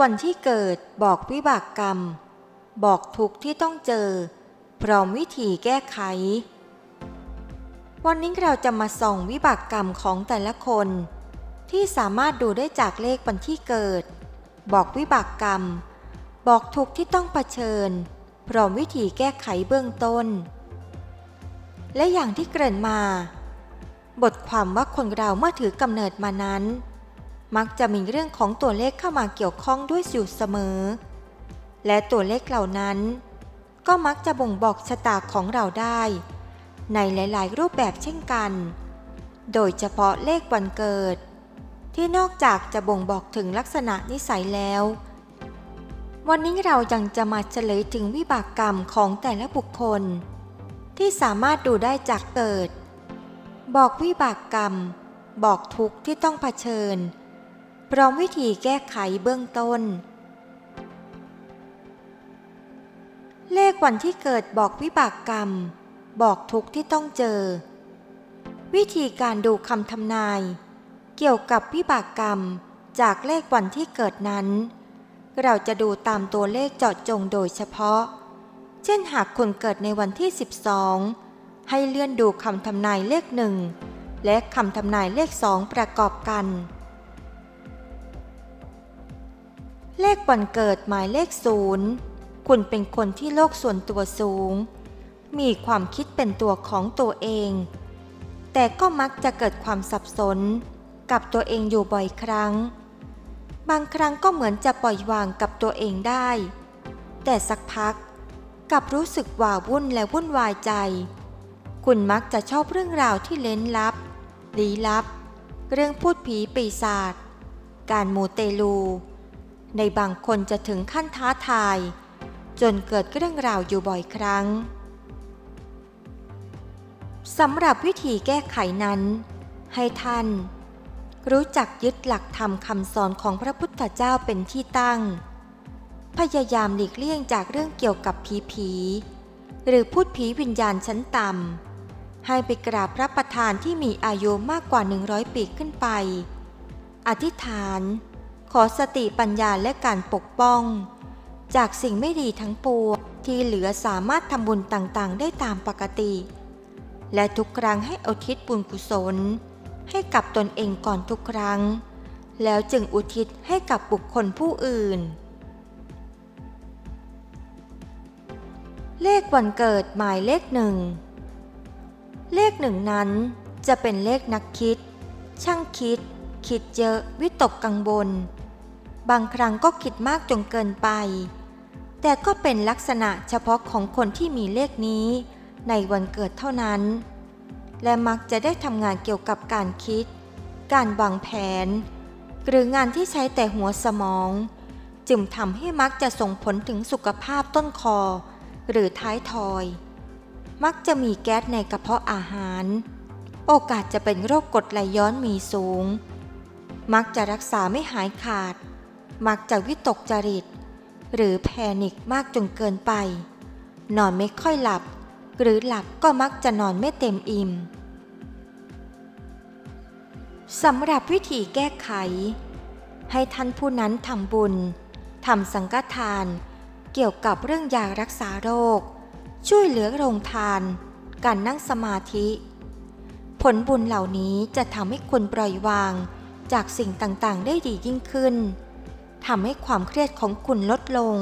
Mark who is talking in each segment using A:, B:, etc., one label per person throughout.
A: วันที่เกิดบอกวิบากกรรม บอกทุกที่ต้องเจอ พร้อมวิธีแก้ไข วันนี้เราจะมาส่องวิบากกรรมของแต่ละคน ที่สามารถดูได้จากเลขวันที่เกิด บอกวิบากกรรม บอกทุกที่ต้องเผชิญ พร้อมวิธีแก้ไขเบื้องต้น และอย่างที่เกริ่นมา บทความว่าคนเราเมื่อถือกำเนิดมานั้น มักจะมีเรื่องของตัวเลขเข้ามาเกี่ยวข้องด้วยอยู่เสมอ และตัวเลขเหล่านั้น ก็มักจะบ่งบอกชะตาของเราได้ ในหลาย ๆ รูปแบบเช่นกัน โดยเฉพาะเลขวันเกิด ที่นอกจากจะบ่งบอกถึงลักษณะนิสัยแล้ว วันนี้เรายังจะมาเฉลยถึงวิบากกรรมของแต่ละบุคคล ที่สามารถดูได้จากเกิด บอกวิบากกรรม บอกทุกข์ที่ต้องเผชิญ พร้อมวิธีแก้ไขเบื้องต้น เลขวันที่เกิดบอกวิบากกรรม บอกทุกที่ต้องเจอ วิธีการดูคำทำนาย เกี่ยวกับวิบากกรรมจากเลขวันที่เกิดนั้น เราจะดูตามตัวเลขเจาะจงโดยเฉพาะ เช่นหากคนเกิดในวันที่ 12 ให้เลื่อนดูคำทำนายเลขหนึ่งและคำทำนายเลขสองประกอบกัน เลขวันเกิดหมายเลขศูนย์คุณเป็นคนที่โลกส่วนตัวสูง มีความคิดเป็นตัวของตัวเอง แต่ก็มักจะเกิดความสับสน กับตัวเองอยู่บ่อยครั้ง บางครั้งก็เหมือนจะปล่อยวางกับตัวเองได้ แต่สักพักกลับรู้สึกว่าวุ่นและวุ่นวายใจ คุณมักจะชอบเรื่องราวที่เล้นลับ ลี้ลับ เรื่องพูดผีปีศาจ การมูเตลู ในบางคนจะถึงขั้นท้าทาย จนเกิดเรื่องราวอยู่บ่อยครั้งสำหรับวิธีแก้ไขนั้น ให้ท่าน รู้จักยึดหลักธรรมคำสอนของพระพุทธเจ้าเป็นที่ตั้ง พยายามหลีกเลี่ยงจากเรื่องเกี่ยวกับผีผี หรือพูดผีวิญญาณชั้นต่ำ ให้ไปกราบพระประธานที่มีอายุมากกว่า 100 ปีขึ้นไป อธิษฐาน ขอสติปัญญาและการปกป้อง จากสิ่งไม่ดีทั้งปวงที่เหลือสามารถทำบุญต่างๆ ได้ตามปกติ และทุกครั้งให้อุทิศบุญกุศล ให้กับตนเองก่อนทุกครั้ง แล้วจึงอุทิศให้กับบุคคลผู้อื่น เลขวันเกิดหมายเลขหนึ่ง เลขหนึ่งนั้นจะเป็นเลขนักคิด ช่างคิด คิดเยอะวิตกกังวล บางครั้งก็คิดมากจนเกินไป แต่ก็เป็นลักษณะเฉพาะของคนที่มีเลขนี้ในวันเกิดเท่านั้น และมักจะได้ทำงานเกี่ยวกับการคิด การวางแผน หรืองานที่ใช้แต่หัวสมอง จึงทำให้มักจะส่งผลถึงสุขภาพต้นคอ หรือท้ายทอย มักจะมีแก๊สในกระเพาะอาหาร โอกาสจะเป็นโรคกรดไหลย้อนมีสูง มักจะรักษาไม่หายขาด มักจะวิตกจริต หรือแพนิคมากจนเกินไป นอนไม่ค่อยหลับ หรือหลับก็มักจะนอนไม่เต็มอิ่มสำหรับวิธีแก้ไข ให้ท่านผู้นั้นทำบุญทำสังฆทาน เกี่ยวกับเรื่องยารักษาโรค ช่วยเหลือโรงทาน การนั่งสมาธิ ผลบุญเหล่านี้จะทำให้คุณปล่อยวางจากสิ่งต่างๆ ได้ดียิ่งขึ้น ทำให้ความเครียดของคุณลดลง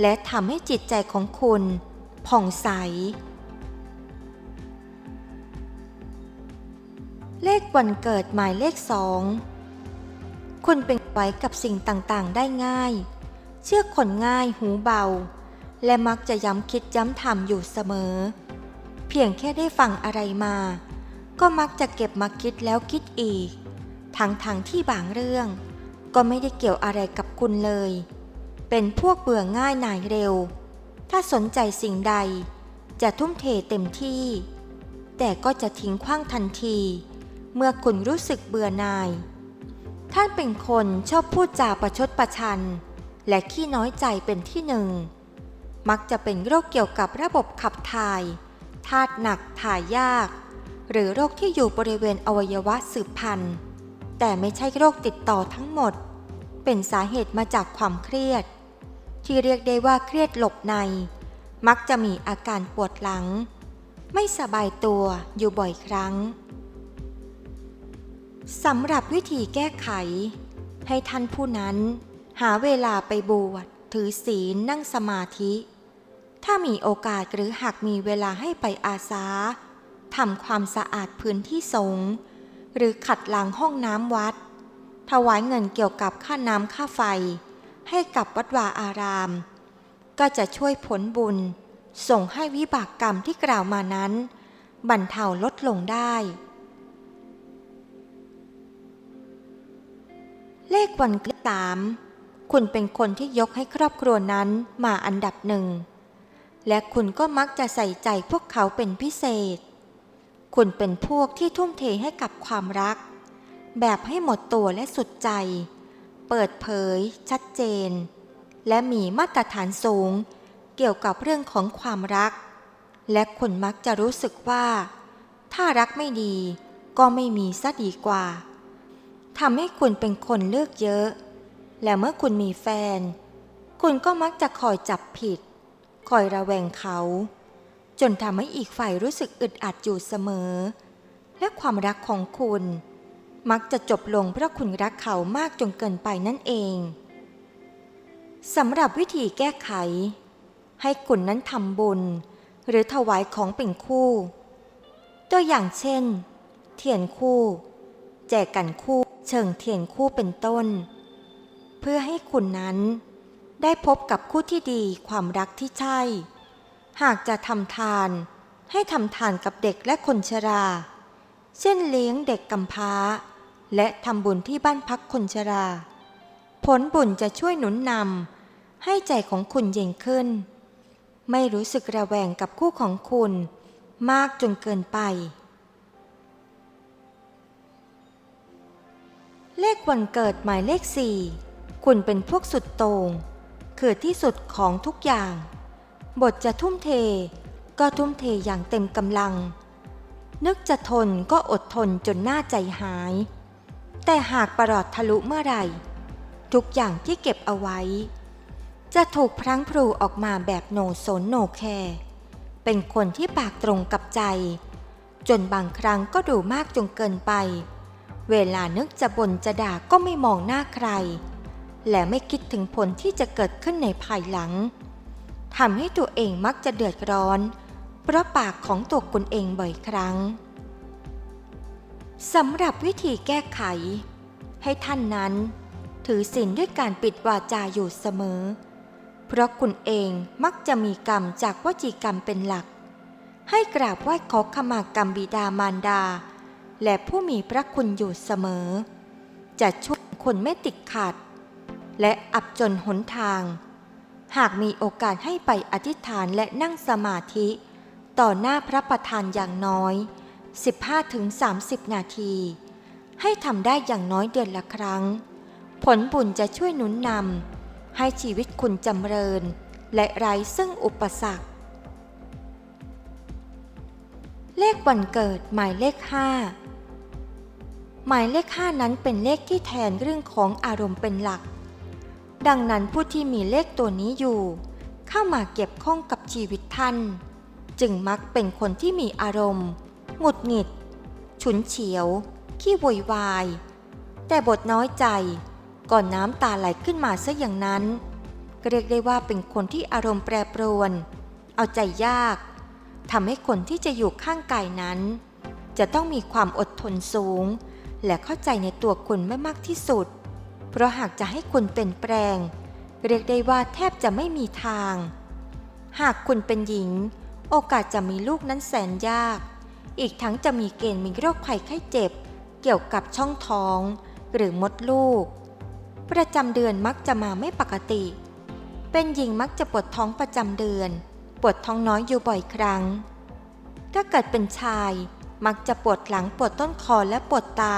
A: และทำให้จิตใจของคุณผ่องใส เลขวันเกิดหมายเลขสองคุณเป็นไหวกับสิ่งต่างๆ ได้ง่าย เชื่อคนง่ายหูเบา และมักจะย้ำคิดย้ำทำอยู่เสมอ เพียงแค่ได้ฟังอะไรมา ก็มักจะเก็บมาคิดแล้วคิดอีก ทั้งๆทที่บางเรื่อง ก็ไม่ได้เกี่ยวอะไรกับคุณเลย เป็นพวกเบื่อง่ายหน่ายเร็ว ถ้าสนใจสิ่งใด จะทุ่มเทเต็มที่ แต่ก็จะทิ้งขว้างทันที เมื่อคุณรู้สึกเบื่อหน่าย ท่านเป็นคนชอบพูดจาประชดประชัน และขี้น้อยใจเป็นที่หนึ่ง มักจะเป็นโรคเกี่ยวกับระบบขับถ่ายธาตุหนักถ่ายยาก หรือโรคที่อยู่บริเวณอวัยวะสืบพันธุ์ แต่ไม่ใช่โรคติดต่อทั้งหมด เป็นสาเหตุมาจากความเครียด ที่เรียกได้ว่าเครียดหลบใน มักจะมีอาการปวดหลัง ไม่สบายตัวอยู่บ่อยครั้งสำหรับวิธีแก้ไข ให้ท่านผู้นั้นหาเวลาไปบวชถือศีลนั่งสมาธิ ถ้ามีโอกาสหรือหากมีเวลาให้ไปอาสาทำความสะอาดพื้นที่สงฆ์ หรือขัดล้างห้องน้ำวัด ถวายเงินเกี่ยวกับค่าน้ำค่าไฟ ให้กับวัดวาอาราม ก็จะช่วยผลบุญ ส่งให้วิบากกรรมที่กล่าวมานั้น บรรเทาลดลงได้ เลขวันที่สามคุณเป็นคนที่ยกให้ครอบครัวนั้นมาอันดับหนึ่ง และคุณก็มักจะใส่ใจพวกเขาเป็นพิเศษ คุณเป็นพวกที่ทุ่มเทให้กับความรัก แบบให้หมดตัวและสุดใจ เปิดเผย ชัดเจน และมีมาตรฐานสูง เกี่ยวกับเรื่องของความรัก และคุณมักจะรู้สึกว่า ถ้ารักไม่ดีก็ไม่มีซะดีกว่าทำให้คุณเป็นคนเลือกเยอะ และเมื่อคุณมีแฟน คุณก็มักจะคอยจับผิด คอยระแวงเขา จนทำให้อีกฝ่ายรู้สึกอึดอัดอยู่เสมอ และความรักของคุณ มักจะจบลงเพราะคุณรักเขามากจนเกินไปนั่นเองสำหรับวิธีแก้ไข ให้คุณนั้นทำบุญ หรือถวายของเป็นคู่ ตัวอย่างเช่น เทียนคู่ แจกกันคู่เชิงเทียนคู่เป็นต้น เพื่อให้คุณนั้นได้พบกับคู่ที่ดีความรักที่ใช่ หากจะทำทาน ให้ทำทานกับเด็กและคนชรา เช่นเลี้ยงเด็กกำพร้า และทำบุญที่บ้านพักคนชรา ผลบุญจะช่วยหนุนนำให้ใจของคุณเย็นขึ้น ไม่รู้สึกระแวงกับคู่ของคุณ มากจนเกินไป เลขวันเกิดหมายเลขสี่คุณเป็นพวกสุดโต่งคือที่สุดของทุกอย่าง บทจะทุ่มเท ก็ทุ่มเทอย่างเต็มกำลัง นึกจะทนก็อดทนจนหน้าใจหาย แต่หากประหลอดทะลุเมื่อไหร่ ทุกอย่างที่เก็บเอาไว้ จะถูกพลั้งพลูออกมาแบบโนสนโนแคร์เป็นคนที่ปากตรงกับใจ จนบางครั้งก็ดูมากจนเกินไป เวลานึกจะบ่นจะด่าก็ไม่มองหน้าใคร และไม่คิดถึงผลที่จะเกิดขึ้นในภายหลัง ทำให้ตัวเองมักจะเดือดร้อน เพราะปากของตัวคุณเองบ่อยครั้งสำหรับวิธีแก้ไข ให้ท่านนั้น ถือศีลด้วยการปิดวาจาอยู่เสมอ เพราะคุณเองมักจะมีกรรมจากวจีกรรมเป็นหลัก ให้กราบไหว้ขอขมากรรมบิดามารดา และผู้มีพระคุณอยู่เสมอ จะช่วยคนไม่ติดขัด และอับจนหนทาง หากมีโอกาสให้ไปอธิษฐานและนั่งสมาธิ ต่อหน้าพระประธานอย่างน้อย 15-30 นาที ให้ทำได้อย่างน้อยเดือนละครั้ง ผลบุญจะช่วยหนุนนำให้ชีวิตคุณจำเริญ และไร้ซึ่งอุปสรรค เลขวันเกิดหมายเลขห้าหมายเลขห้านั้นเป็นเลขที่แทนเรื่องของอารมณ์เป็นหลัก ดังนั้นผู้ที่มีเลขตัวนี้อยู่ เข้ามาเก็บข้องกับชีวิตท่าน จึงมักเป็นคนที่มีอารมณ์ หงุดหงิด ฉุนเฉียว ขี้โวยวาย แต่บทน้อยใจ ก่อนน้ำตาไหลขึ้นมาซะอย่างนั้น เรียกได้ว่าเป็นคนที่อารมณ์แปรปรวน เอาใจยากทำให้คนที่จะอยู่ข้างกายนั้น จะต้องมีความอดทนสูง และเข้าใจในตัวคุณไม่มากที่สุด เพราะหากจะให้คุณเป็นแปลง เรียกได้ว่าแทบจะไม่มีทาง หากคุณเป็นหญิง โอกาสจะมีลูกนั้นแสนยาก อีกทั้งจะมีเกณฑ์มีโรคภัยไข้เจ็บ เกี่ยวกับช่องท้อง หรือมดลูก ประจำเดือนมักจะมาไม่ปกติ เป็นหญิงมักจะปวดท้องประจำเดือน ปวดท้องน้อยอยู่บ่อยครั้ง ถ้าเกิดเป็นชาย มักจะปวดหลังปวดต้นคอและปวดตา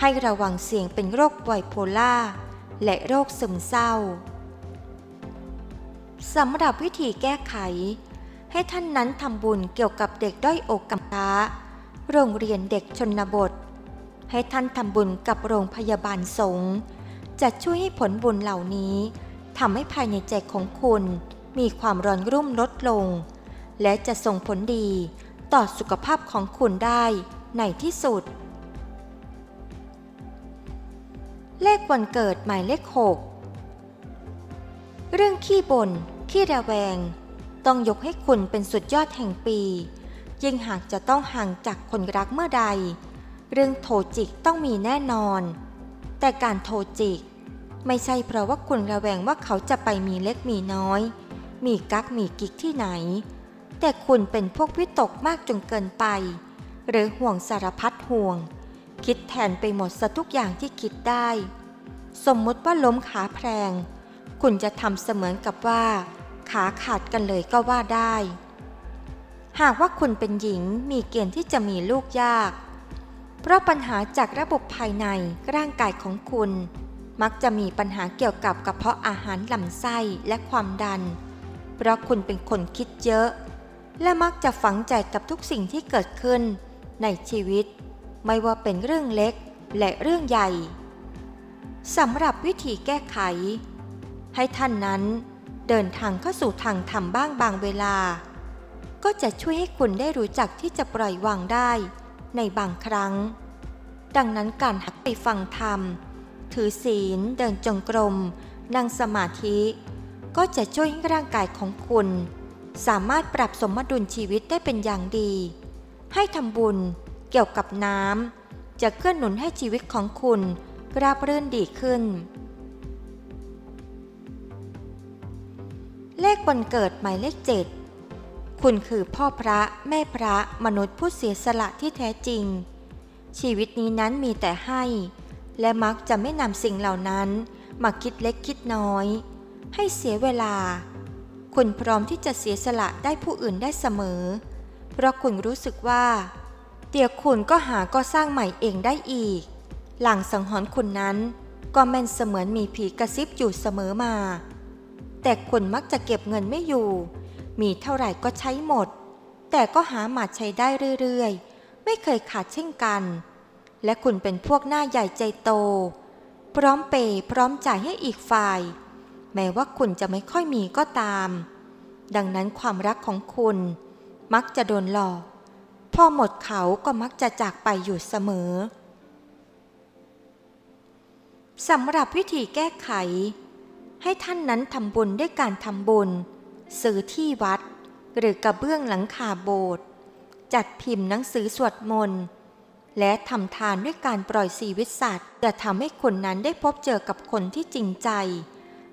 A: ให้ระวังเสี่ยงเป็นโรคไบโพล่าและโรคซึมเศร้าสำหรับวิธีแก้ไข ให้ท่านนั้นทำบุญเกี่ยวกับเด็กด้อยโอกกำพร้าโรงเรียนเด็กชนบท ให้ท่านทำบุญกับโรงพยาบาลสงฆ์จะช่วยให้ผลบุญเหล่านี้ทำให้ภายในใจของคุณ มีความร้อนรุ่มลดลง และจะส่งผลดีต่อสุขภาพของคุณได้ในที่สุด เลขวันเกิดหมายเลขหกเรื่องขี้บน่นขี้ระแวง ต้องยกให้คุณเป็นสุดยอดแห่งปี ยิ่งหากจะต้องห่างจากคนรักเมื่อใด เรื่องโทจิกต้องมีแน่นอน แต่การโทจิก ไม่ใช่เพราะว่าคุณระแวงว่าเขาจะไปมีเล็กมีน้อย มีกักมีกิกที่ไหน แต่คุณเป็นพวกวิตกมากจนเกินไป หรือห่วงสารพัดห่วง คิดแทนไปหมดซะทุกอย่างที่คิดได้ สมมุติว่าล้มขาแพลงคุณจะทำเสมือนกับว่า ขาขาดกันเลยก็ว่าได้ หากว่าคุณเป็นหญิงมีเกณฑ์ที่จะมีลูกยาก เพราะปัญหาจากระบบภายในร่างกายของคุณ มักจะมีปัญหาเกี่ยวกับกระเพาะอาหารลำไส้และความดัน เพราะคุณเป็นคนคิดเยอะ และมักจะฝังใจกับทุกสิ่งที่เกิดขึ้นในชีวิต ไม่ว่าเป็นเรื่องเล็กและเรื่องใหญ่สำหรับวิธีแก้ไข ให้ท่านนั้นเดินทางเข้าสู่ทางธรรมบ้างบางเวลา ก็จะช่วยให้คุณได้รู้จักที่จะปล่อยวางได้ในบางครั้ง ดังนั้นการหักไปฟังธรรม ถือศีล เดินจงกรม นั่งสมาธิ ก็จะช่วยให้ร่างกายของคุณ สามารถปรับสมดุลชีวิตได้เป็นอย่างดี ให้ทำบุญ เกี่ยวกับน้ำจะเกื้อหนุนให้ชีวิตของคุณราบรื่นดีขึ้น เลขวันเกิดหมายเลขเจ็ดคุณคือพ่อพระแม่พระมนุษย์ผู้เสียสละที่แท้จริง ชีวิตนี้นั้นมีแต่ให้ และมักจะไม่นำสิ่งเหล่านั้น มาคิดเล็กคิดน้อย ให้เสียเวลา คุณพร้อมที่จะเสียสละได้ผู้อื่นได้เสมอ เพราะคุณรู้สึกว่า เดี๋ยวคุณก็หาก็สร้างใหม่เองได้อีก หลังสังหรณ์คุณนั้น ก็แม่นเสมือนมีผีกระซิบอยู่เสมอมา แต่คุณมักจะเก็บเงินไม่อยู่ มีเท่าไหร่ก็ใช้หมด แต่ก็หามาใช้ได้เรื่อยๆ ไม่เคยขาดเช่นกัน และคุณเป็นพวกหน้าใหญ่ใจโต พร้อมเปย์พร้อมจ่ายให้อีกฝ่าย แม้ว่าคุณจะไม่ค่อยมีก็ตาม ดังนั้นความรักของคุณมักจะโดนหลอก พอหมดเขาก็มักจะจากไปอยู่เสมอสำหรับวิธีแก้ไข ให้ท่านนั้นทำบุญด้วยการทำบุญ ซื้อที่วัด หรือกระเบื้องหลังคาโบสถ์จัดพิมพ์หนังสือสวดมนต์และทำทานด้วยการปล่อยชีวิตสัตว์จะทำให้คนนั้นได้พบเจอกับคนที่จริงใจ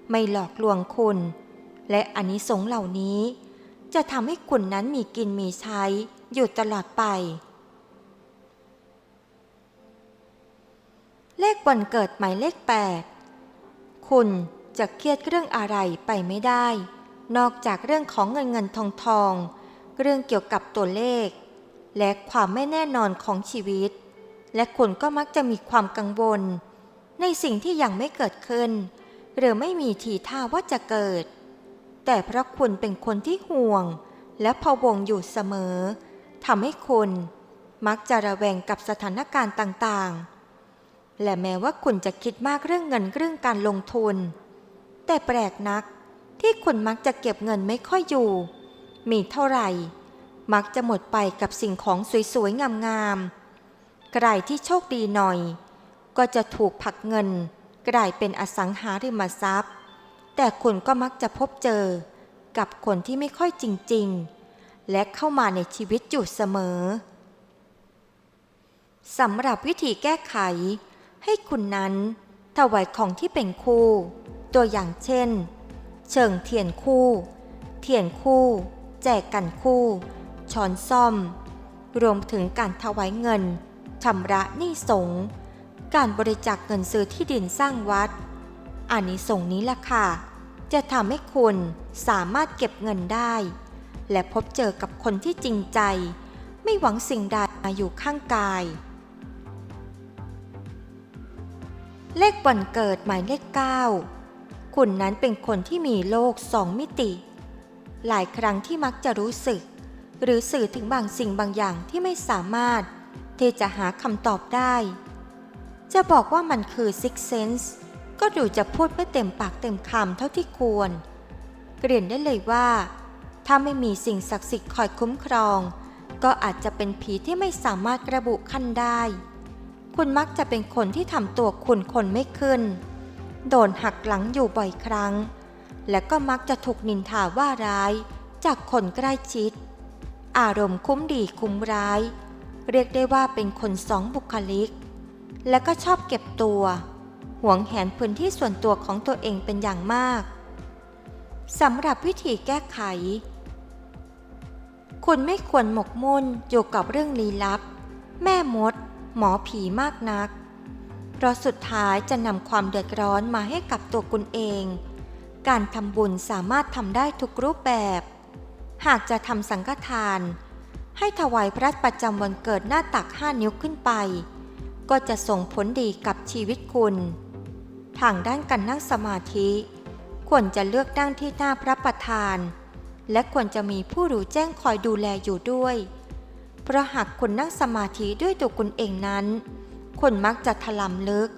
A: ไม่หลอกลวงคุณ และอานิสงส์เหล่านี้ จะทำให้คุณนั้นมีกินมีใช้ อยู่ตลอดไป เลขวันเกิดหมายเลข 8 คุณจะเครียดเรื่องอะไรไปไม่ได้ นอกจากเรื่องของเงินเงินทองทอง เรื่องเกี่ยวกับตัวเลข และความไม่แน่นอนของชีวิต และคุณก็มักจะมีความกังวล ในสิ่งที่ยังไม่เกิดขึ้น หรือไม่มีทีท่าว่าจะเกิด แต่เพราะคุณเป็นคนที่ห่วงและพะวงอยู่เสมอ ทำให้คุณมักจะระแวงกับสถานการณ์ต่างๆ และแม้ว่าคุณจะคิดมากเรื่องเงินเรื่องการลงทุน แต่แปลกนักที่คุณมักจะเก็บเงินไม่ค่อยอยู่ มีเท่าไหร่ มักจะหมดไปกับสิ่งของสวยๆ งามๆ ใครที่โชคดีหน่อย ก็จะถูกผลักเงิน กลายเป็นอสังหาริมทรัพย์ แต่คุณก็มักจะพบเจอกับคนที่ไม่ค่อยจริงๆ และเข้ามาในชีวิตอยู่เสมอสำหรับวิธีแก้ไข ให้คุณนั้นถวายของที่เป็นคู่ ตัวอย่างเช่น เชิงเทียนคู่ เทียนคู่ แจกกันคู่ ช้อนซ่อม รวมถึงการถวายเงินชำระหนี้สงการบริจาคเงินซื้อที่ดินสร้างวัดอานิสงส์นี้ล่ะค่ะ จะทำให้คุณสามารถเก็บเงินได้ และพบเจอกับคนที่จริงใจ ไม่หวังสิ่งใดมาอยู่ข้างกาย เลขวันเกิดหมายเลข 9 คุณนั้นเป็นคนที่มีโลกสองมิติ หลายครั้งที่มักจะรู้สึก หรือสื่อถึงบางสิ่งบางอย่างที่ไม่สามารถ ที่จะหาคำตอบได้ จะบอกว่ามันคือ six sense ก็ดูจะพูดไม่เต็มปากเต็มคำเท่าที่ควรเกรียนได้เลยว่า ถ้าไม่มีสิ่งศักดิ์สิทธิ์คอยคุ้มครอง ก็อาจจะเป็นผีที่ไม่สามารถระบุขั้นได้ คุณมักจะเป็นคนที่ทำตัวคุณคนไม่ขึ้น โดนหักหลังอยู่บ่อยครั้ง และก็มักจะถูกนินทาว่าร้าย จากคนใกล้ชิด อารมณ์คุ้มดีคุ้มร้าย เรียกได้ว่าเป็นคนสองบุคลิก และก็ชอบเก็บตัวหวงแหนพื้นที่ส่วนตัวของตัวเองเป็นอย่างมากสำหรับวิธีแก้ไข คุณไม่ควรหมกมุ่นอยู่กับเรื่องลี้ลับ แม่มด หมอผีมากนัก เพราะสุดท้ายจะนำความเดือดร้อนมาให้กับตัวคุณเอง การทำบุญสามารถทำได้ทุกรูปแบบ หากจะทำสังฆทาน ให้ถวายพระประจำวันเกิดหน้าตักห้านิ้วขึ้นไป ก็จะส่งผลดีกับชีวิตคุณ ทางด้านการนั่งสมาธิ ควรจะเลือกนั่งที่หน้าพระประธาน และควรจะมีผู้รู้แจ้งคอยดูแลอยู่ด้วย เพราะหากคุณนั่งสมาธิด้วยตัวคุณเองนั้น คนมักจะถลำลึก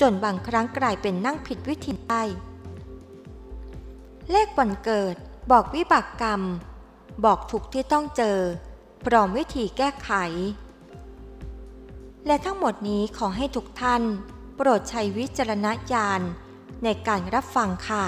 A: จนบางครั้งกลายเป็นนั่งผิดวิธีได้ เลขวันเกิดบอกวิบากกรรม บอกทุกที่ต้องเจอ พร้อมวิธีแก้ไข และทั้งหมดนี้ขอให้ทุกท่าน โปรดใช้วิจารณญาณในการรับฟังค่ะ